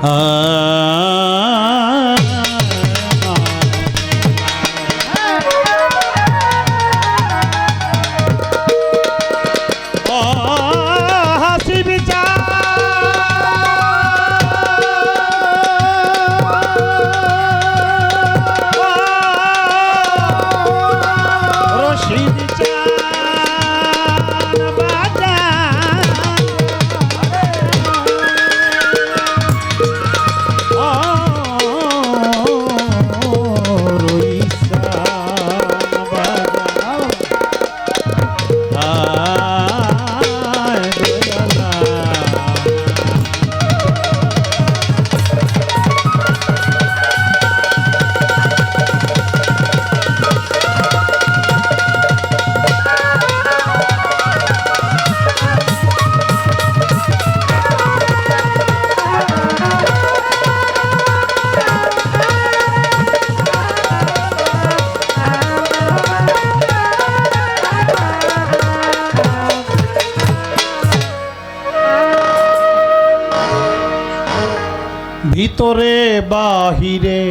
呃 ভিতরে, বাহিরে,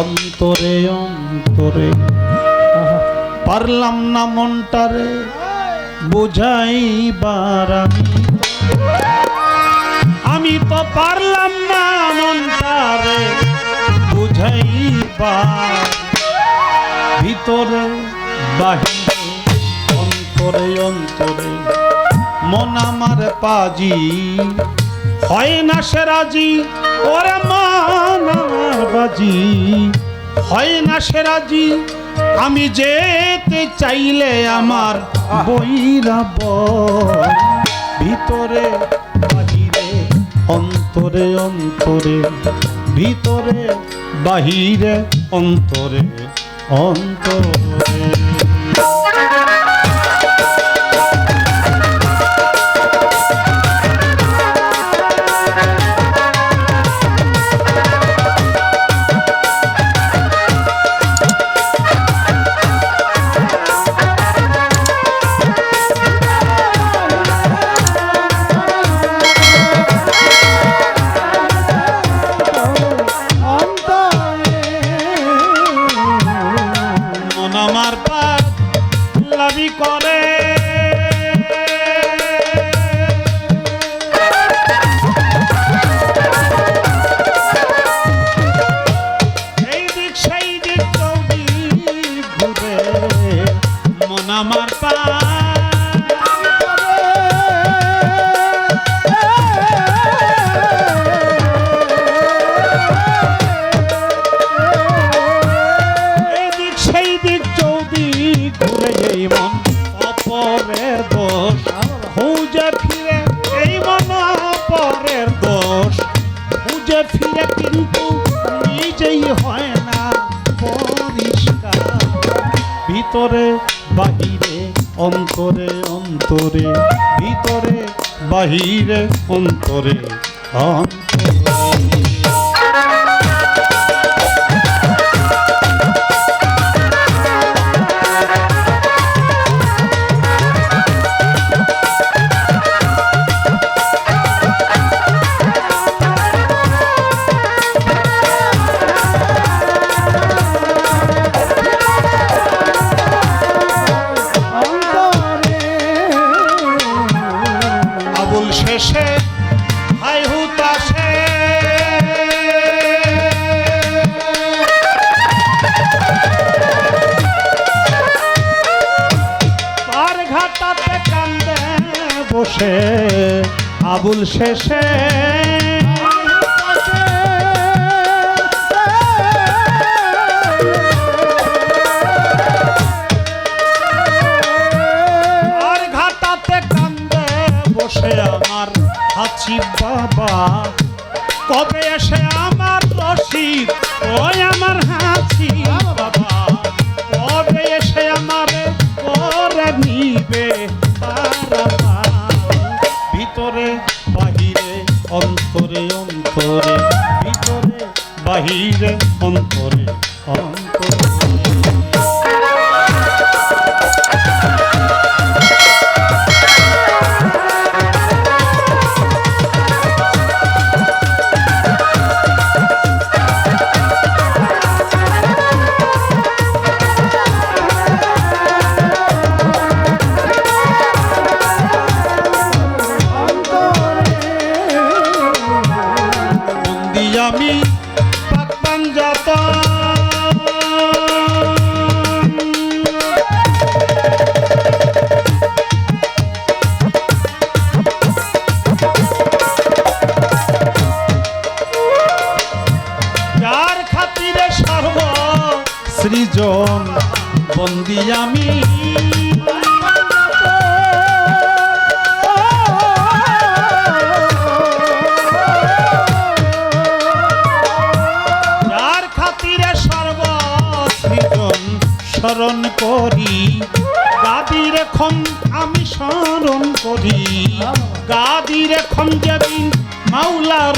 অন্তরে অন্তরে। পারলাম না মনটারে বুঝাইবার আমি। তো পারলাম না মনটারে বুঝাইবার ভিতরে, বাহিরে, অন্তরে অন্তরে, মন আমার পাজি। হয় না সে রাজি? ওরে মন বাজি হয় না সে রাজি? আমি যেতে চাইলে আমার বৈরাব ভিতরে, বাহিরে, অন্তরে অন্তরে। ভিতরে, বাহিরে, অন্তরে অন্তরে। যেই মন অপরের দোষ। খুঁজে ফিরে এই মন অপরের দোষ। খুঁজে ফিরে কিন্তু নিজেই হয় না পরিষ্কার। ভিতরে, বাহিরে, অন্তরে অন্তরে। ভিতরে, বাহিরে, অন্তরে। অন্তরে বসে, আবুল শেষে। বসে আমার হাসি বাবা। কবে এসে আমার রশিদ? ওই আমার হাসি বাবা। কবে এসে আমার করে নিবে? অন্তরে অন্তরে ভিতরে বাহিরে অন্তরে।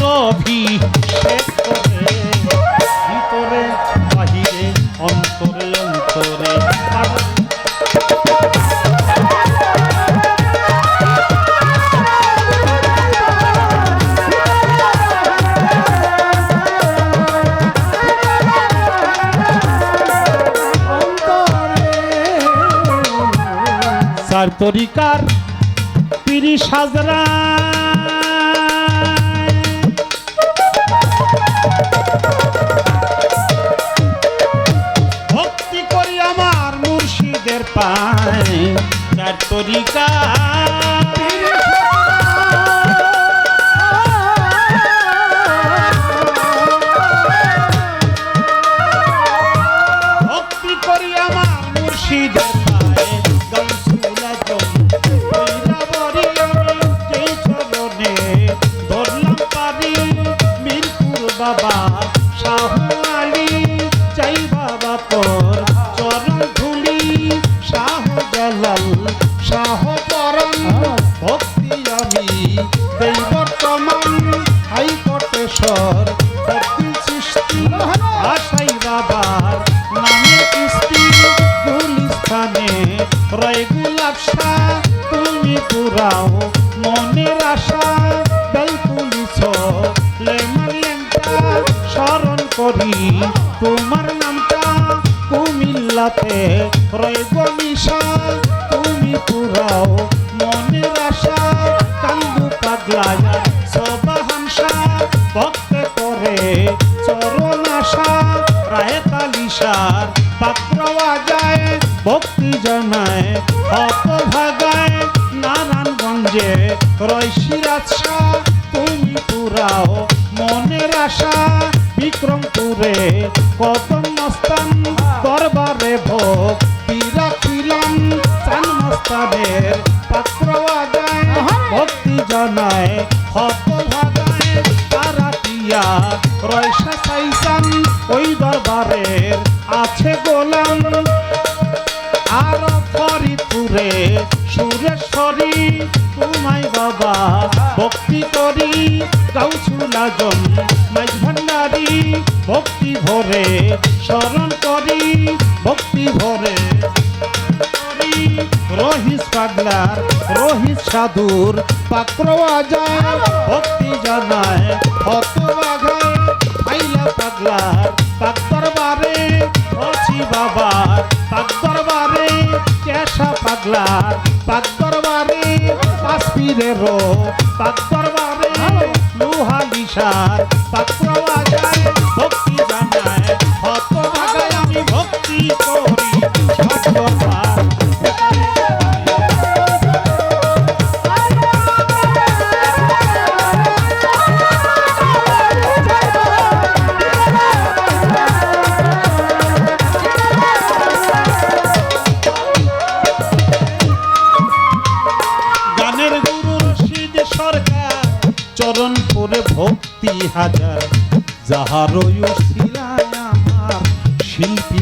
রভি শেষ করে ভিতরে বাহিরে অন্তরে অন্তরে। তরিকার পিরি সাজরা পায়। চার তরিকা পুরাও মনের আশা। বেল তুলিছ, লেমন লেমটা স্মরণ করি। তোমার নামটা কুমিল্লাতে। রয় গমিশা তুমি পুরাও মনের আশা। কান্দু পাগলায় সবাহাংসা ভক্ত করে চরণ আশা রায় কালিসার পাত্রওয়া যায় ভক্তি জানায় অত ভাগায় নারায়ণগঞ্জে রয় সিরাজ শাহ তুমি পুরাও মনের আশা বিক্রমপুরে কদম মস্তান দরবারে ভোগ রাখিলাম চান মস্তানের পাত্র আদায় ভক্তি জানায় হত তারাটিয়া রয়সা সাইসান ওই দরবারের আছে গোলাম। আর ফরিদপুরে সুরেশ্বরী, তোমায় বাবা, ভক্তি করি ভান্ডারি, ভক্তি ভরে স্মরণ করি, ভক্তি ভরে রহিস পাগলার রহিস সাধুর পাত্র যায় ভক্তি জানায় হত বাঘায় আইলা পাগলার পাক দরবারে অছি বাবার পাক দরবারে কেশা পাগলার পাক দরবারে পাসপিরেরও পাক দরবারে লোহালিশার পাত্র ভক্তি হাজার যাহার শিলায় আমার শিল্পী